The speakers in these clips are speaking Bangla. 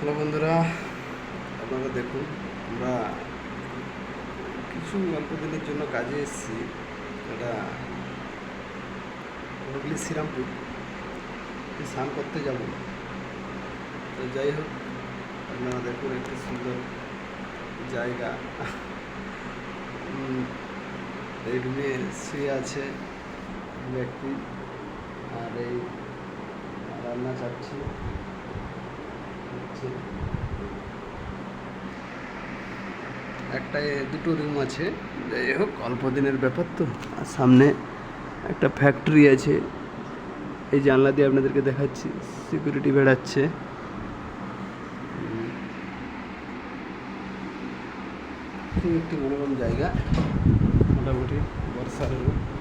হ্যালো বন্ধুরা, আপনারা দেখুন, আমরা কিছু অল্প দিনের জন্য কাজে এসেছি, এটা হুগলি শ্রীরামপুর। স্নান করতে যাব। তো যাই হোক, আপনারা দেখুন একটি সুন্দর জায়গা। এই রুমে শুয়ে আছে ব্যক্তি। আর এই রান্না চাচ্ছি। একটা দুটো রুম আছে। যাই হোক, অল্প দিনের ব্যাপার তো। আর সামনে একটা ফ্যাক্টরি আছে। এই জানলা দিয়ে আপনাদেরকে দেখাচ্ছি। সিকিউরিটি বেড়াচ্ছে। একটি মনোরম জায়গা। মোটামুটি বর্ষার রূপ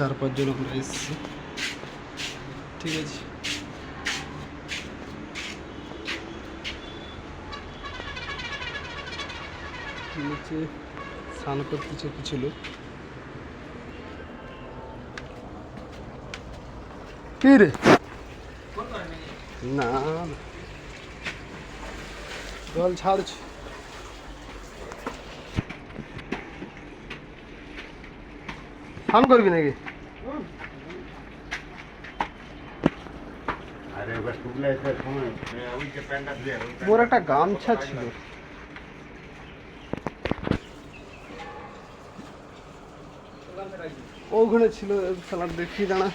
চার পাঁচজন আমরা এসেছি। ঠিক আছে। নিচে স্নান করতেছে কিছু লোক। কি রে? না। জল ছাড়ছে। স্নান করবি নাকি? মোর একটা গামছা ছিল। ওখানে ছিল সালাদ দেখি দাঁড়া।